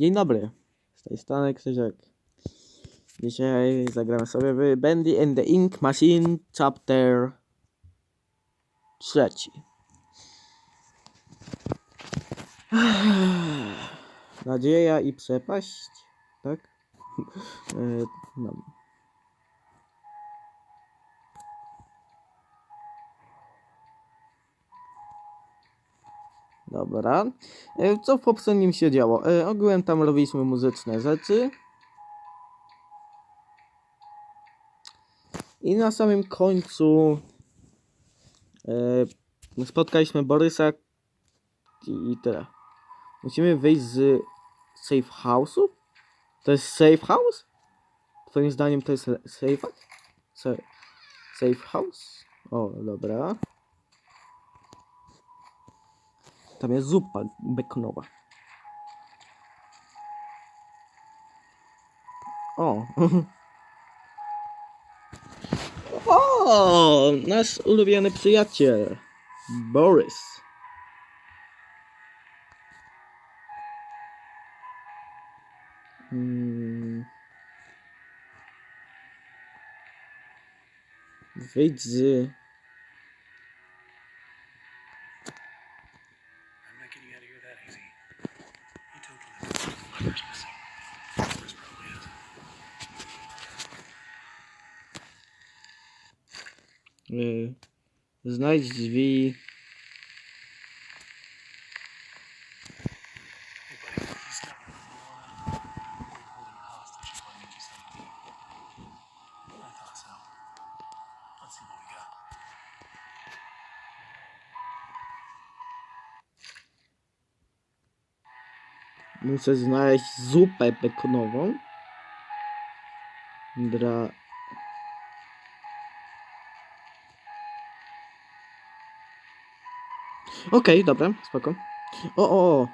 Dzień dobry. Z tej strony Krzyżek. Dzisiaj zagramy sobie w Bendy and the Ink Machine Chapter trzeci. Nadzieja i przepaść, tak? E, no. Dobra. E, Co w poprzednim się działo? E, Ogółem tam robiliśmy muzyczne rzeczy. I na samym końcu e, spotkaliśmy Borysa i, tyle. Musimy wyjść z safe house'u? To jest safe house? Twoim zdaniem to jest safe? Sa- safe house? O, dobra. Tam jest zupa bekonowa. O. O, nasz ulubiony przyjaciel. Boris. Hmm. Wyjdź z... we got. Muszę znaleźć zupę bekonową. Dra... Okej, dobra, spoko. O, o, o.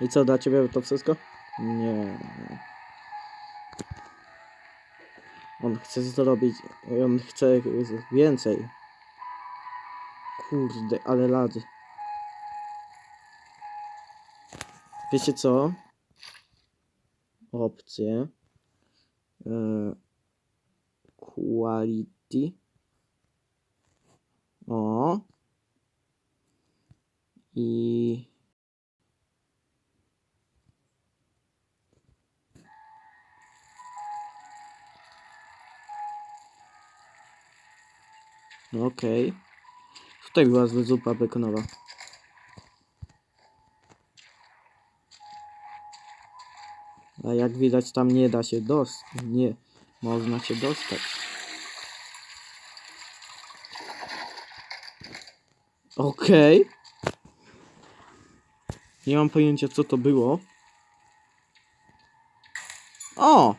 I co, dla ciebie to wszystko? Nie. On chce zrobić, on chce więcej. Kurde, ale lady. Wiecie co? Opcje. E, quality. O. I... Okej. Tutaj była zła zupa bekonowa. A jak widać tam nie da się dostać. Nie można się dostać. Okej. Nie mam pojęcia co to było. O!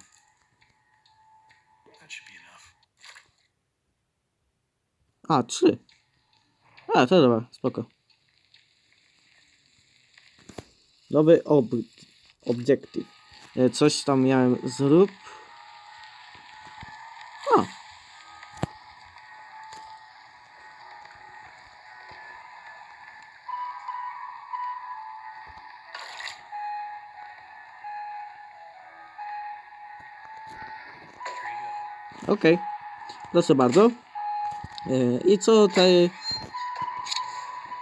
A, trzy. A, to dobra, spoko. Nowy ob. E, Coś tam miałem zrób. Go. Okej. Proszę bardzo. E, I co tutaj...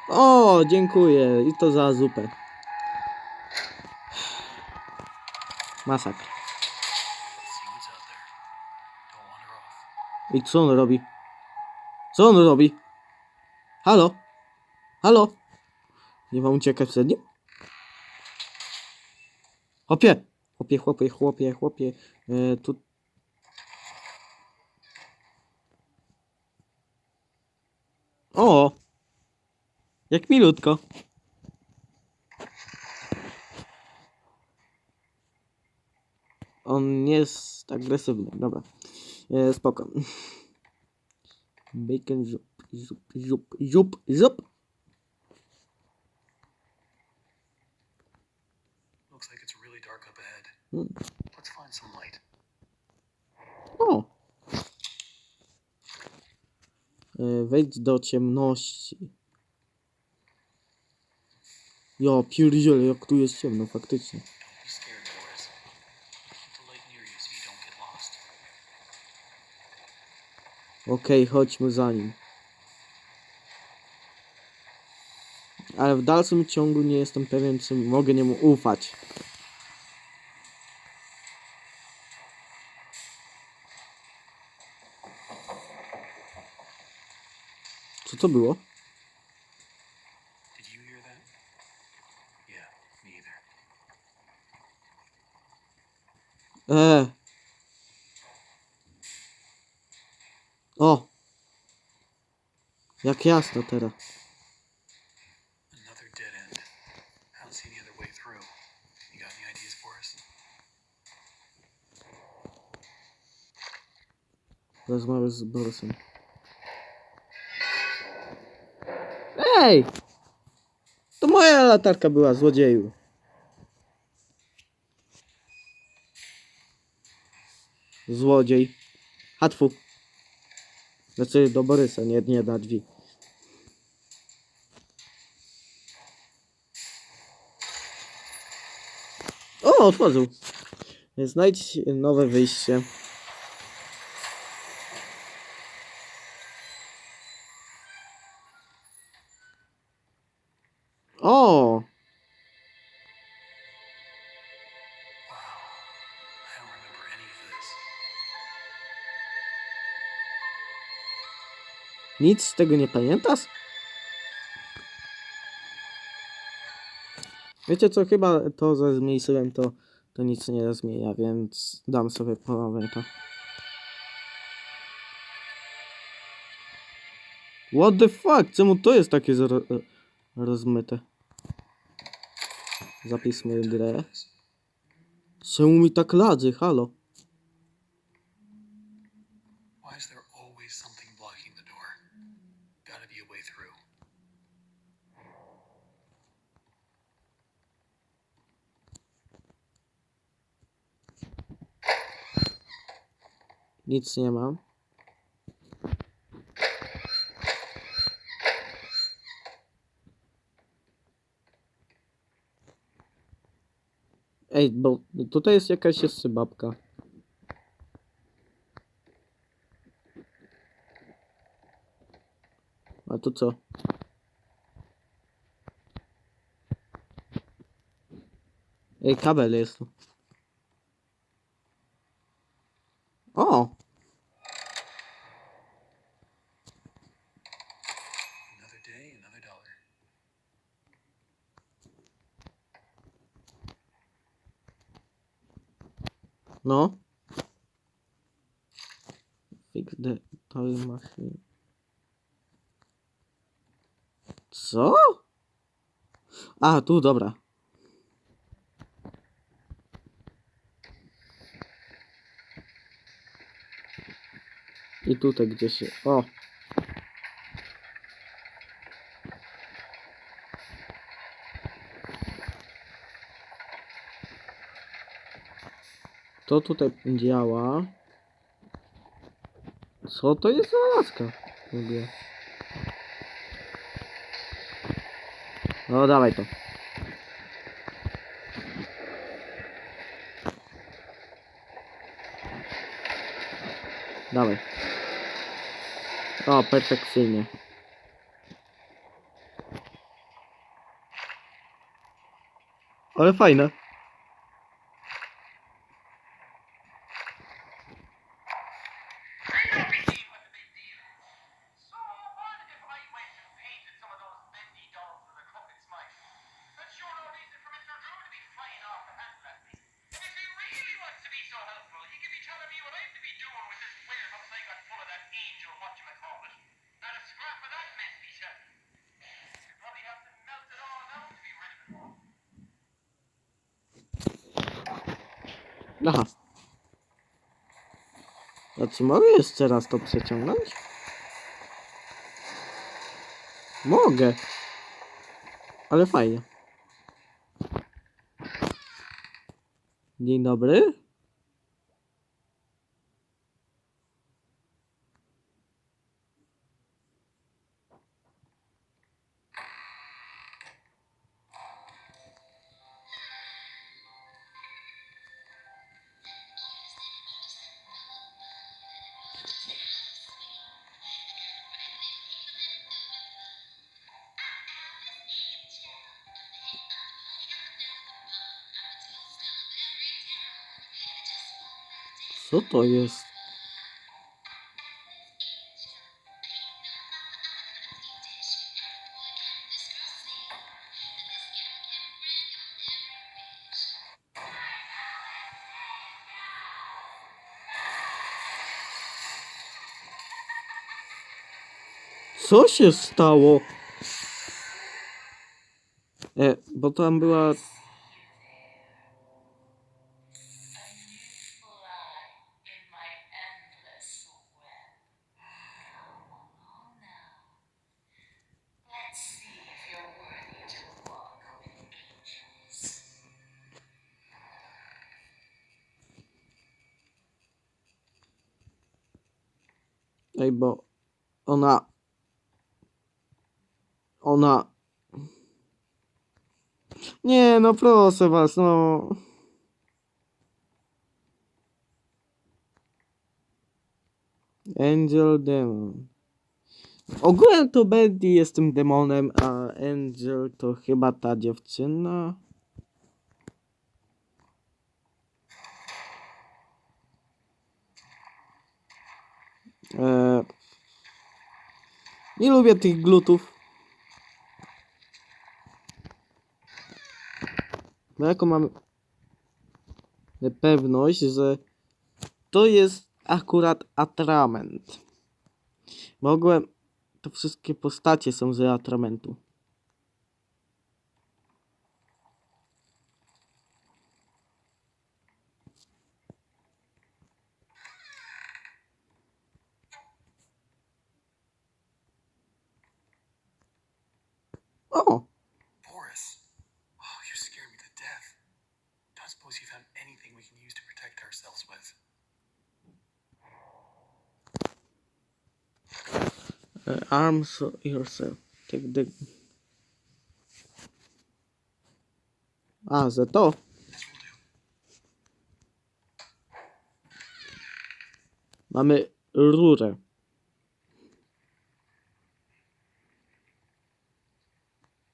O, dziękuję. I to za zupę. Masakra. I co on robi? Co on robi? Halo? Halo? Nie mam uciekać przed nim? Chłopie! Chłopie, chłopie, chłopie, chłopie. E, tu... O! Jak milutko. On nie jest agresywny, dobra. E, spoko. Bacon zup, zup, zup, zup, zup. Looks like it's really dark up ahead. Hmm. Let's find some light. O! E, Wejdź do ciemności. Jo, pierdziele, jak tu jest ciemno, faktycznie. Okej, chodźmy za nim. Ale w dalszym ciągu nie jestem pewien, czy mogę niemu ufać. Co to było? Eee. Any ideas for us? Rozmawiam z Borysem. Ej! To moja latarka była, złodzieju. Złodziej. Hatfu. Znaczy do Borysa, nie, nie na drzwi. O, otworzył. Znajdź nowe wyjście. O! Nic z tego nie pamiętasz? Wiecie co, chyba to, że zmniejszyłem to, to nic nie zmienia, więc dam sobie połowę to. What the fuck? Czemu to jest takie zro rozmyte? Zapismy grę. Czemu mi tak ladzy? Halo? Why is there always something blocking the door? Gotta be a way through. Nic nie mam. Ej, bo tutaj jest jakaś jeszcze babka. A tu co? Ej, kabel jest tu. O! Another day, another dollar. No. Fix the toy machine. Co? A, tu, dobra. I tutaj gdzieś. O! To tutaj działa. Co to jest za laska? w? No dawaj to. Dawaj. O, perfekcyjnie. Ale fajne. Aha. A czy mogę jeszcze raz to przeciągnąć? Mogę. Ale fajnie. Dzień dobry. Co to jest? Co się stało? E, bo tam była Ej, bo ona. Ona. Nie, no proszę was, no. Angel Demon. Ogółem to Betty jest tym demonem, a Angel to chyba ta dziewczyna. Eee, nie lubię tych glutów. No jaką mam pewność, że to jest akurat atrament. Mogłem... To wszystkie postacie są z atramentu. O! Boris. Oh, you scared me to death. Don't suppose you found anything we can use to protect ourselves with. Uh, arms yourself. Take the... A, że to? This will do. Mamy rurę.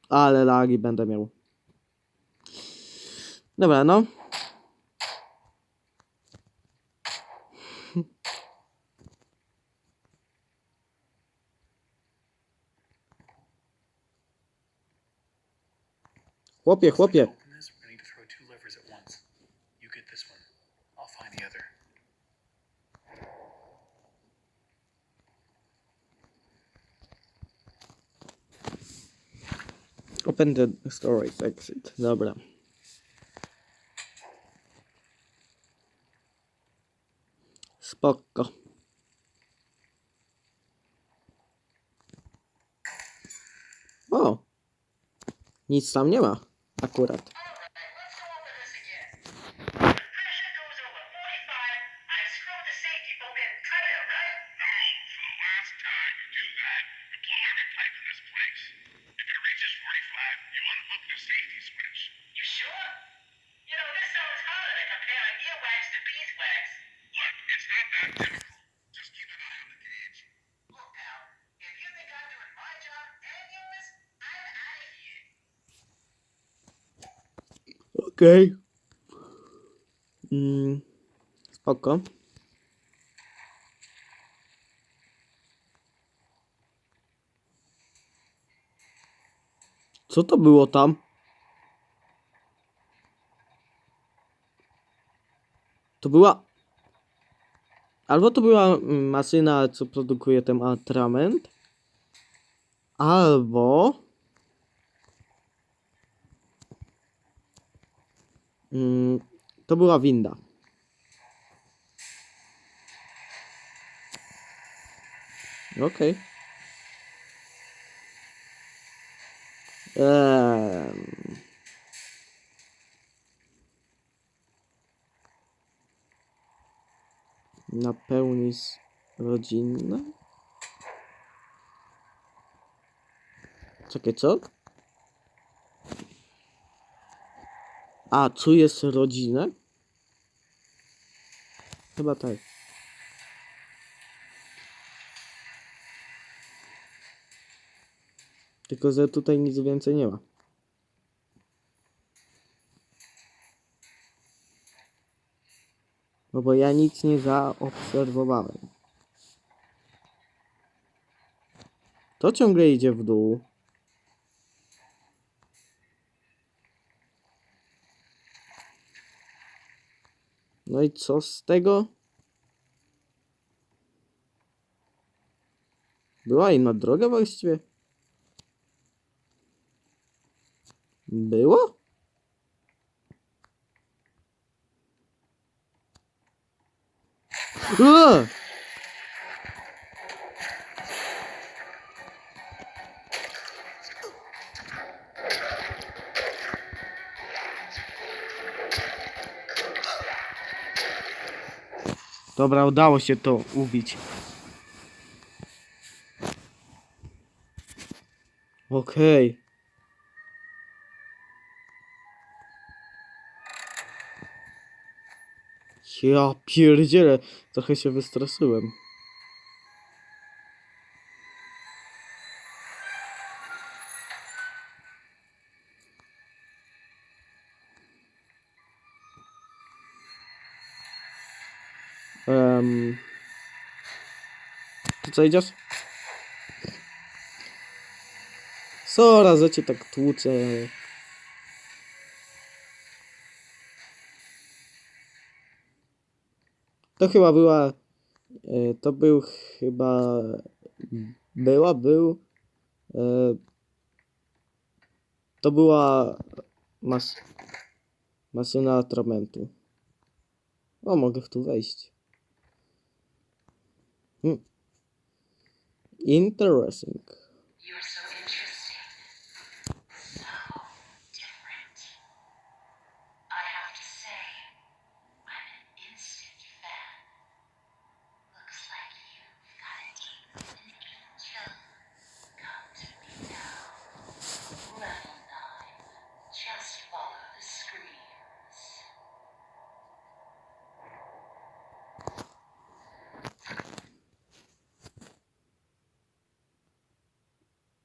Ale lagi będę miał. Dobra, no. Chłopie, chłopie. Open the storage exit. Dobra. Spoko. O! Nic tam nie ma. Akurat. Okej. Mm, spoko. Co to było tam? To była... Albo to była maszyna, co produkuje ten atrament. Albo... to była winda. Okej. Ehm. Napełnić rodzinę? Czekaj, co? A, tu jest rodzina? Chyba tak. Tylko, że tutaj nic więcej nie ma. No bo ja nic nie zaobserwowałem. To ciągle idzie w dół. No i co z tego? Była inna droga właściwie? Było? A! Dobra, udało się to ubić. Okej. Ja pierdzielę, trochę się wystraszyłem. Idziesz? Sora, że cię tak tłuczę. To chyba była. e, To był chyba. Była, był. e, To była. Mas, maszyna atramentu. O, mogę w tu wejść. Hmm. Interesting.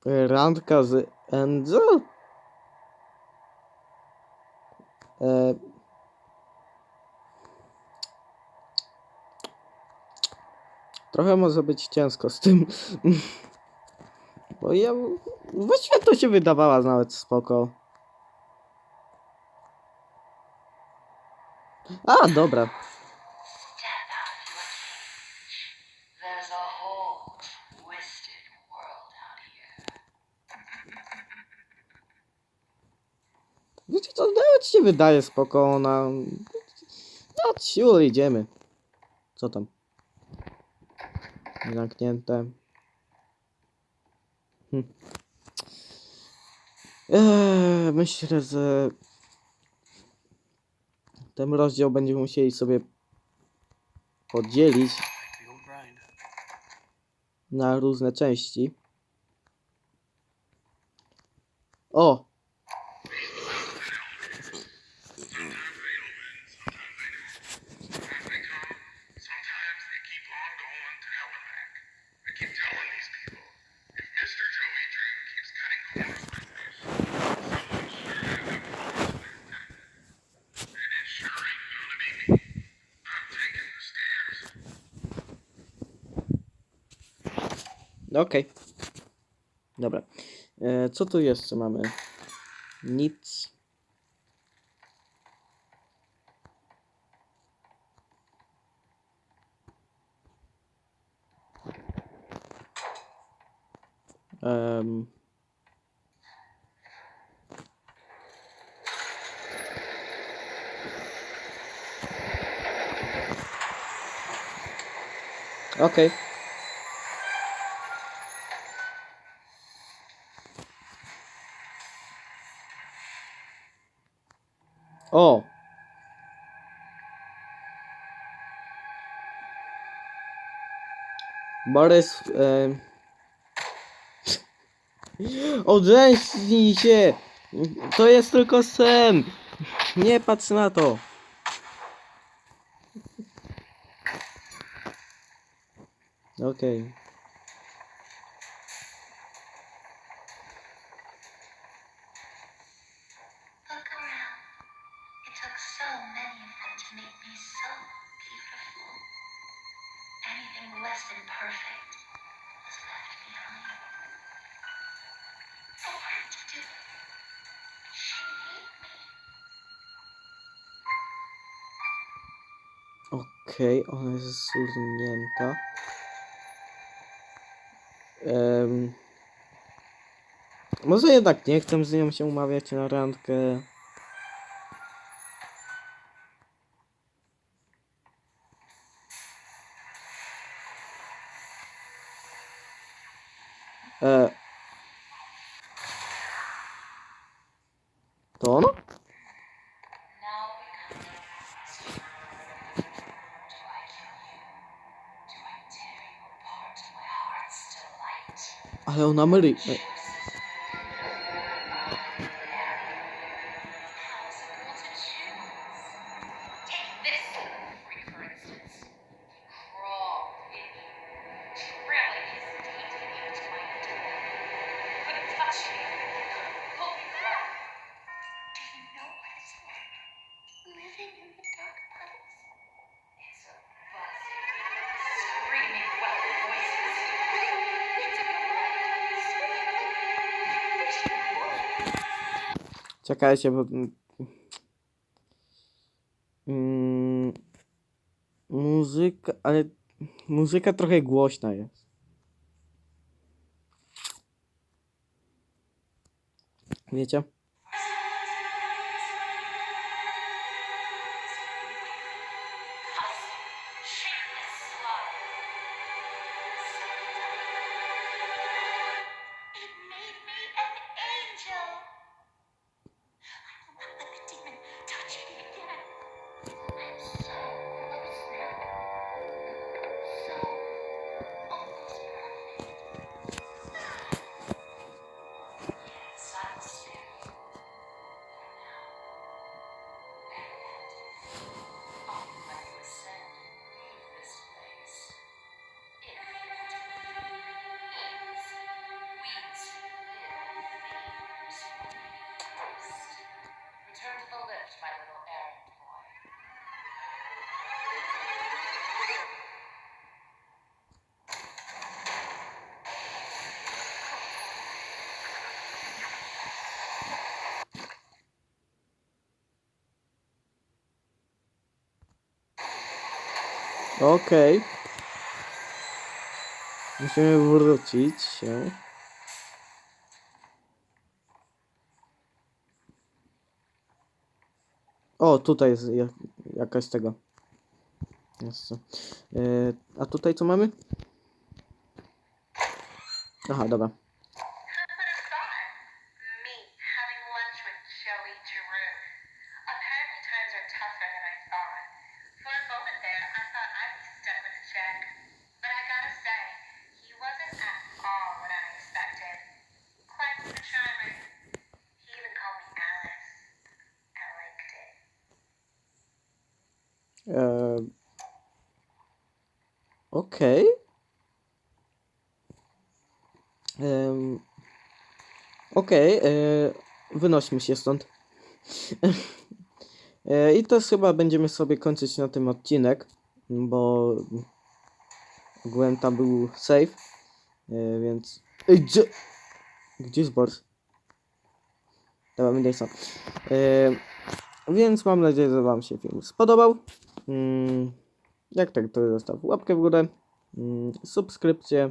Randka z Angel? E... Trochę może być ciężko z tym. Bo ja... Właściwie to się wydawała nawet spoko. A, dobra. Wydaje spoko, ona... No, ciul, idziemy. Co tam? Zamknięte. Hm. Eee, myślę, że ten rozdział będziemy musieli sobie podzielić na różne części. O! Okej. Dobra. E, co tu jeszcze mamy? Nic. Em. Okej. O! Borys... E... Odręcznij się! To jest tylko sen! Nie patrz na to! Okej. Okej, okay, ona jest zurnięta. Um, może jednak nie chcę z nią się umawiać na randkę. E, നമ്മൾ Czekajcie, bo... Mm, muzyka, ale muzyka trochę głośna jest. Wiecie? Okej. Okay. Musimy wrócić się. O, tutaj jest jakaś tego. Jest e, A tutaj co mamy? Aha, dobra. wynośmy się stąd. E, I to chyba będziemy sobie kończyć na tym odcinek, bo ogółem tam był safe, e, więc... Ej, gdzie... Gdzie jest Boris? Dobra. E, więc mam nadzieję, że wam się film spodobał. Mm, jak tak, to zostaw łapkę w górę, mm, subskrypcję.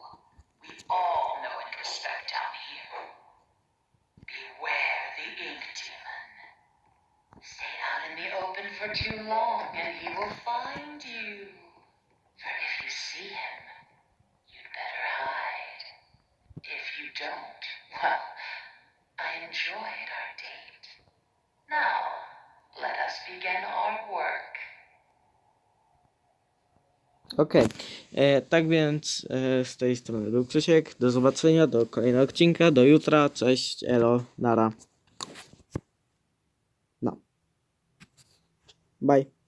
Okej, e, tak więc e, z tej strony był Krzysiek. Do zobaczenia, do kolejnego odcinka, do jutra. Cześć, elo, nara. No. Bye.